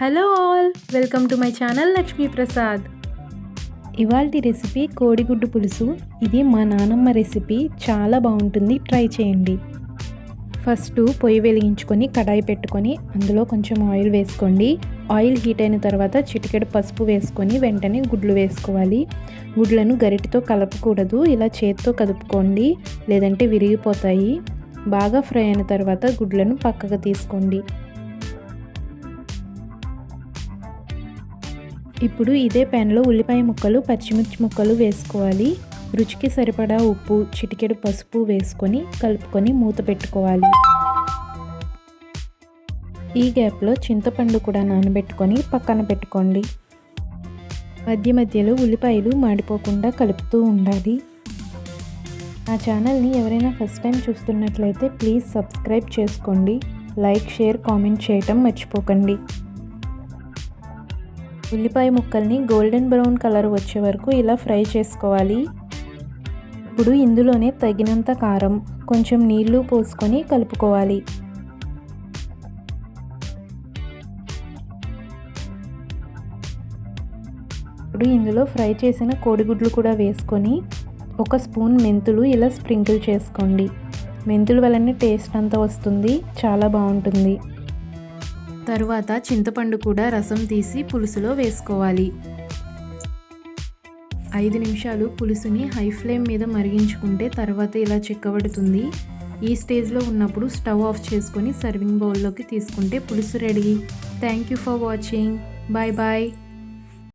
Hello all welcome to my channel Lakshmi Prasad ఇవాళ recipe కోడిగుడ్డు పులుసు. ఇది మా నానమ్మ రెసిపీ చాలా బాగుంటుంది. ట్రై చేయండి. ఫస్ట్ పొయ్యి వెలిగించుకొని కడాయి పెట్టుకొని అందులో కొంచెం ఆయిల్ వేసుకోండి. ఆయిల్ హీట్ అయిన తర్వాత చిటికెడు పసుపు వేసుకొని వెంటనే గుడ్లు వేసుకోవాలి. గుడ్లను గరిటితో కలపకూడదు. ఇలా చేత్తో కదుపుకోండి. లేదంటే విరిగిపోతాయి. బాగా ఫ్రై అయిన తర్వాత గుడ్లను పక్కకు తీసుకోండి. ఇప్పుడు ఇదే పెన్లో ఉల్లిపాయ ముక్కలు పచ్చిమిర్చి ముక్కలు వేసుకోవాలి. రుచికి సరిపడా ఉప్పు చిటికెడు పసుపు వేసుకొని కలుపుకొని మూత పెట్టుకోవాలి. ఈ గ్యాప్లో చింతపండు కూడా నానబెట్టుకొని పక్కన పెట్టుకోండి. మధ్య మధ్యలో ఉల్లిపాయలు మాడిపోకుండా కలుపుతూ ఉండాలి. నా ఛానల్ని ఎవరైనా ఫస్ట్ టైం చూస్తున్నట్లయితే ప్లీజ్ సబ్స్క్రైబ్ చేసుకోండి. లైక్ షేర్ కామెంట్ చేయటం మర్చిపోకండి. ఉల్లిపాయ ముక్కల్ని గోల్డెన్ బ్రౌన్ కలర్ వచ్చే వరకు ఇలా ఫ్రై చేసుకోవాలి. ఇప్పుడు ఇందులోనే తగినంత కారం కొంచెం నీళ్ళు పోసుకొని కలుపుకోవాలి. ఇప్పుడు ఇందులో ఫ్రై చేసిన కోడిగుడ్లు కూడా వేసుకొని ఒక స్పూన్ మెంతులు ఇలా స్ప్రింకిల్ చేసుకోండి. మెంతుల వలన టేస్ట్ అంతా వస్తుంది చాలా బాగుంటుంది. తరువాత చింతపండు కూడా రసం తీసి పులుసులో వేసుకోవాలి. ఐదు నిమిషాలు పులుసుని హై ఫ్లేమ్ మీద మరిగించుకుంటే తర్వాత ఇలా చిక్కబడుతుంది. ఈ స్టేజ్లో ఉన్నప్పుడు స్టవ్ ఆఫ్ చేసుకొని సర్వింగ్ బౌల్లోకి తీసుకుంటే పులుసు ready. Thank you for watching. Bye bye.